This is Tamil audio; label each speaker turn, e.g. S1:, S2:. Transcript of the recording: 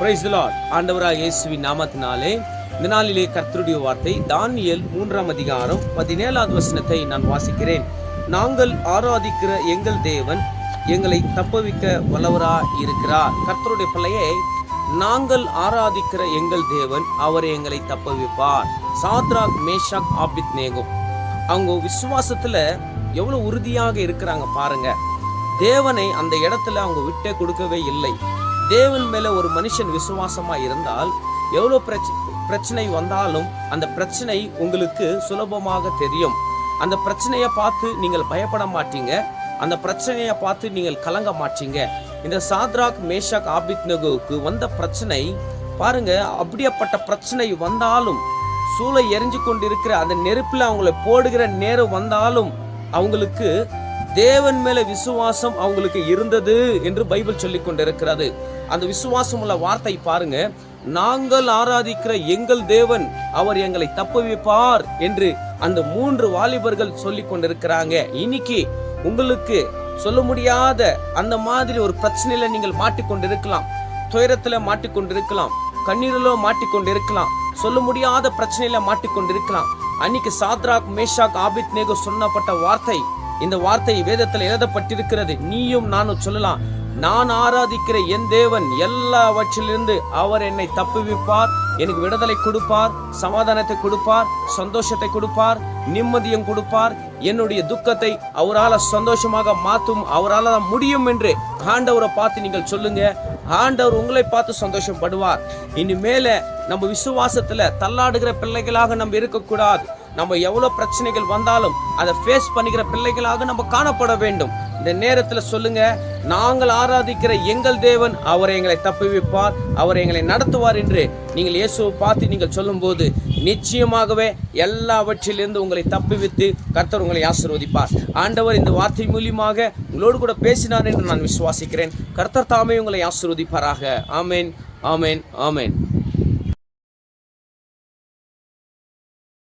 S1: பிரைஸ் லார்ட் ஆண்டவராக இயேசுவின் நாமத்தினாலே இந்த நாளிலே கர்த்தருடைய வார்த்தை தானியல் மூன்றாம் அதிகாரம் பதினேழாவது வசனத்தை நான் வாசிக்கிறேன். நாங்கள் ஆராதிக்கிற எங்கள் தேவன் எங்களை தப்பவிக்க வல்லவரா இருக்கிறார். கர்த்தருடைய பிள்ளையை நாங்கள் ஆராதிக்கிற எங்கள் தேவன் அவர் எங்களை தப்பவிப்பார். சாத்ராக் மேஷாக் ஆபித் நேகம் அவங்க விசுவாசத்துல எவ்வளவு உறுதியாக இருக்கிறாங்க பாருங்க. தேவனை அந்த இடத்துல அவங்க விட்டே கொடுக்கவே இல்லை. தேவன் மேல ஒரு மனுஷன் விசுவாசமா இருந்தால் எவ்வளவு பிரச்சனை வந்தாலும் அந்த பிரச்சனை உங்களுக்கு சுலபமாக தெரியும். அந்த பிரச்சனையை பார்த்து நீங்கள் பயப்பட மாட்டீங்க. அந்த பிரச்சனையை பார்த்து நீங்கள் கலங்க மாட்டீங்க. இந்த சாத்ராக் மேஷாக் ஆபித்னகுவுக்கு வந்த பிரச்சனை பாருங்க அப்படியேப்பட்ட பிரச்சனை வந்தாலும் சூளை எரிஞ்சு கொண்டிருக்கிற அந்த நெருப்பில் அவங்கள போடுகிற நேரம் வந்தாலும் அவங்களுக்கு தேவன் மேல விசுவாசம் அவங்களுக்கு இருந்தது என்று பைபிள் சொல்லி கொண்டிருக்கிறது. அந்த விசுவாசம் உள்ள வார்த்தை பாருங்க. நாங்கள் ஆராதிக்கிற எங்கள் தேவன் அவர் எங்களை தப்புவிப்பார் என்று அந்த மூன்று வாலிபர்கள் சொல்லி கொண்டிருக்கிறாங்க. இன்னைக்கு உங்களுக்கு சொல்ல முடியாத அந்த மாதிரி ஒரு பிரச்சனையில நீங்கள் மாட்டிக்கொண்டிருக்கலாம் துயரத்துல மாட்டிக்கொண்டிருக்கலாம் கண்ணீரிலோ மாட்டிக்கொண்டிருக்கலாம் சொல்ல முடியாத பிரச்சனையில மாட்டிக்கொண்டிருக்கலாம் அன்னைக்கு சாத்ராக் மேஷாக் ஆபித் நேகோ சொன்னப்பட்ட வார்த்தை இந்த வார்த்தை வேதத்தில் எழுதப்பட்டிருக்கிறது. நீயும் நானும் சொல்லலாம் நான் ஆராதிக்கிற என் தேவன் எல்லாவற்றிலிருந்து அவர் என்னை தப்புவிப்பார் எனக்கு விடுதலை கொடுப்பார் சமாதானத்தை கொடுப்பார் சந்தோஷத்தை கொடுப்பார் நிம்மதியும் கொடுப்பார். என்னுடைய துக்கத்தை அவரால் சந்தோஷமாக மாற்றும் அவரால் தான் முடியும் என்று ஆண்டவரை பார்த்து நீங்கள் சொல்லுங்க. ஆண்டவர் உங்களை பார்த்து சந்தோஷப்படுவார். இனிமேல நம்ம விசுவாசத்துல தள்ளாடுகிற பிள்ளைகளாக நம்ம இருக்கக்கூடாது. நம்ம எவ்வளவு பிரச்சனைகள் வந்தாலும் அதை ஃபேஸ் பண்ணிக்கிற பிள்ளைகளாக நம்ம காணப்பட வேண்டும். இந்த நேரத்துல சொல்லுங்க நாங்கள் ஆராதிக்கிற எங்கள் தேவன் அவர் எங்களை தப்புவிப்பார் அவர் எங்களை நடத்துவார் என்று நீங்கள் இயேசுவை பார்த்து நீங்கள் சொல்லும்போது நிச்சயமாகவே எல்லாவற்றிலிருந்து உங்களை தப்புவித்து கர்த்தர் உங்களை ஆசீர்வதிப்பார். ஆண்டவர் இந்த வார்த்தை மூலியமாக உங்களோடு கூட பேசினார் என்று நான் விசுவாசிக்கிறேன். கர்த்தர் தாமே உங்களை ஆசீர்வதிப்பாராக. ஆமேன் ஆமேன் ஆமேன்.